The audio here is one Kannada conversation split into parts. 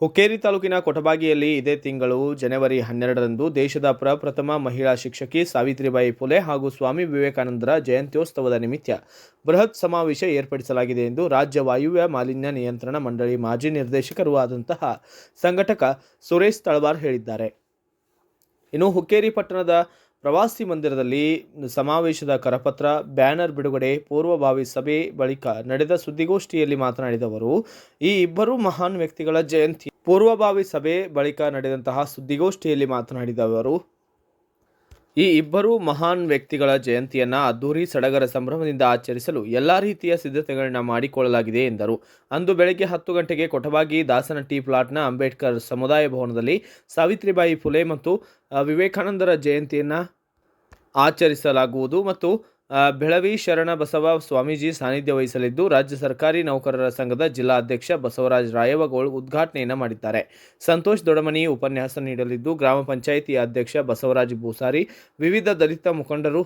ಹುಕ್ಕೇರಿ ತಾಲೂಕಿನ ಕೊಟಬಾಗಿಯಲ್ಲಿ ಇದೇ ತಿಂಗಳು ಜನವರಿ ಹನ್ನೆರಡರಂದು ದೇಶದ ಪ್ರಪ್ರಥಮ ಮಹಿಳಾ ಶಿಕ್ಷಕಿ ಸಾವಿತ್ರಿಬಾಯಿ ಫುಲೆ ಹಾಗೂ ಸ್ವಾಮಿ ವಿವೇಕಾನಂದರ ಜಯಂತ್ಯೋತ್ಸವದ ನಿಮಿತ್ತ ಬೃಹತ್ ಸಮಾವೇಶ ಏರ್ಪಡಿಸಲಾಗಿದೆ ಎಂದು ರಾಜ್ಯ ವಾಯುವ್ಯ ಮಾಲಿನ್ಯ ನಿಯಂತ್ರಣ ಮಂಡಳಿ ಮಾಜಿ ನಿರ್ದೇಶಕರೂ ಆದಂತಹ ಸಂಘಟಕ ಸುರೇಶ್ ತಳವಾರ್ ಹೇಳಿದ್ದಾರೆ. ಇನ್ನು ಹುಕ್ಕೇರಿ ಪಟ್ಟಣದ ಪ್ರವಾಸಿ ಮಂದಿರದಲ್ಲಿ ಸಮಾವೇಶದ ಕರಪತ್ರ, ಬ್ಯಾನರ್ ಬಿಡುಗಡೆ, ಪೂರ್ವಭಾವಿ ಸಭೆ ಬಳಿಕ ನಡೆದ ಸುದ್ದಿಗೋಷ್ಠಿಯಲ್ಲಿ ಮಾತನಾಡಿದ ಅವರು, ಈ ಇಬ್ಬರು ಮಹಾನ್ ವ್ಯಕ್ತಿಗಳ ಜಯಂತಿ. ಪೂರ್ವಭಾವಿ ಸಭೆ ಬಳಿಕ ನಡೆದಂತಹ ಸುದ್ದಿಗೋಷ್ಠಿಯಲ್ಲಿ ಮಾತನಾಡಿದ ಅವರು ಈ ಇಬ್ಬರು ಮಹಾನ್ ವ್ಯಕ್ತಿಗಳ ಜಯಂತಿಯನ್ನ ಅದ್ದೂರಿ ಸಡಗರ ಸಂಭ್ರಮದಿಂದ ಆಚರಿಸಲು ಎಲ್ಲ ರೀತಿಯ ಸಿದ್ಧತೆಗಳನ್ನ ಮಾಡಿಕೊಳ್ಳಲಾಗಿದೆ ಎಂದರು. ಅಂದು ಬೆಳಗ್ಗೆ ಹತ್ತು ಗಂಟೆಗೆ ಕೊಟಬಾಗಿ ಟಿ ಪ್ಲಾಟ್ನ ಅಂಬೇಡ್ಕರ್ ಸಮುದಾಯ ಭವನದಲ್ಲಿ ಸಾವಿತ್ರಿಬಾಯಿ ಫುಲೆ ಮತ್ತು ವಿವೇಕಾನಂದರ ಜಯಂತಿಯನ್ನ ಆಚರಿಸಲಾಗುವುದು ಮತ್ತು ಬೆಳವಿ ಶರಣ ಬಸವ ಸ್ವಾಮೀಜಿ ಸಾನ್ನಿಧ್ಯ ವಹಿಸಲಿದ್ದು ರಾಜ್ಯ ಸರ್ಕಾರಿ ನೌಕರರ ಸಂಘದ ಜಿಲ್ಲಾ ಅಧ್ಯಕ್ಷ ಬಸವರಾಜ ರಾಯವಗೋಳ್ ಉದ್ಘಾಟನೆಯನ್ನು ಮಾಡಿದ್ದಾರೆ. ಸಂತೋಷ್ ದೊಡಮನಿ ಉಪನ್ಯಾಸ ನೀಡಲಿದ್ದು ಗ್ರಾಮ ಪಂಚಾಯಿತಿ ಅಧ್ಯಕ್ಷ ಬಸವರಾಜ್ ಭೂಸಾರಿ, ವಿವಿಧ ದಲಿತ ಮುಖಂಡರು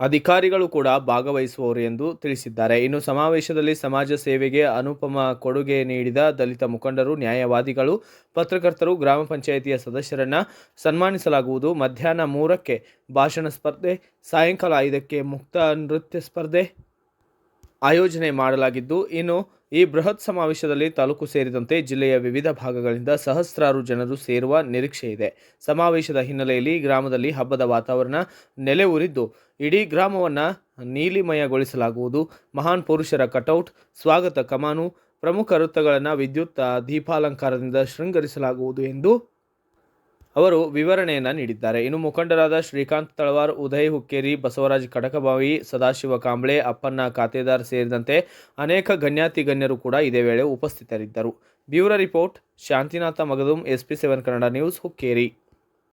ಅಧಿಕಾರಿಗಳು ಕೂಡ ಭಾಗವಹಿಸುವವರು ಎಂದು ತಿಳಿಸಿದ್ದಾರೆ. ಇನ್ನು ಸಮಾವೇಶದಲ್ಲಿ ಸಮಾಜ ಸೇವೆಗೆ ಅನುಪಮ ಕೊಡುಗೆ ನೀಡಿದ ದಲಿತ ಮುಖಂಡರು, ನ್ಯಾಯವಾದಿಗಳು, ಪತ್ರಕರ್ತರು, ಗ್ರಾಮ ಪಂಚಾಯಿತಿಯ ಸದಸ್ಯರನ್ನು ಸನ್ಮಾನಿಸಲಾಗುವುದು. ಮಧ್ಯಾಹ್ನ ಮೂರಕ್ಕೆ ಭಾಷಣ ಸ್ಪರ್ಧೆ, ಸಾಯಂಕಾಲ ಐದಕ್ಕೆ ಮುಕ್ತ ನೃತ್ಯ ಸ್ಪರ್ಧೆ. ಆಯೋಜನೆ ಮಾಡಲಾಗಿದ್ದು, ಇನ್ನು ಈ ಬೃಹತ್ ಸಮಾವೇಶದಲ್ಲಿ ತಾಲೂಕು ಸೇರಿದಂತೆ ಜಿಲ್ಲೆಯ ವಿವಿಧ ಭಾಗಗಳಿಂದ ಸಹಸ್ರಾರು ಜನರು ಸೇರುವ ನಿರೀಕ್ಷೆ ಇದೆ. ಸಮಾವೇಶದ ಹಿನ್ನೆಲೆಯಲ್ಲಿ ಗ್ರಾಮದಲ್ಲಿ ಹಬ್ಬದ ವಾತಾವರಣ ನೆಲೆಯೂರಿದ್ದು, ಇಡೀ ಗ್ರಾಮವನ್ನು ನೀಲಿಮಯಗೊಳಿಸಲಾಗುವುದು. ಮಹಾನ್ ಪುರುಷರ ಕಟೌಟ್, ಸ್ವಾಗತ ಕಮಾನು, ಪ್ರಮುಖ ವೃತ್ತಗಳನ್ನು ವಿದ್ಯುತ್, ದೀಪಾಲಂಕಾರದಿಂದ ಶೃಂಗರಿಸಲಾಗುವುದು ಎಂದು ಅವರು ವಿವರಣೆಯನ್ನು ನೀಡಿದ್ದಾರೆ. ಇನ್ನು ಮುಖಂಡರಾದ ಶ್ರೀಕಾಂತ್ ತಳವಾರ್, ಉದಯ್ ಹುಕ್ಕೇರಿ, ಬಸವರಾಜ್ ಕಡಕಬಾವಿ, ಸದಾಶಿವ ಕಾಂಬ್ಳೆ, ಅಪ್ಪಣ್ಣ ಖಾತೆದಾರ್ ಸೇರಿದಂತೆ ಅನೇಕ ಗಣ್ಯಾತಿ ಗಣ್ಯರು ಕೂಡ ಇದೇ ವೇಳೆ ಉಪಸ್ಥಿತರಿದ್ದರು. Bureau report, Shantinath Magdum S P seven Kannada news, Hukkeri.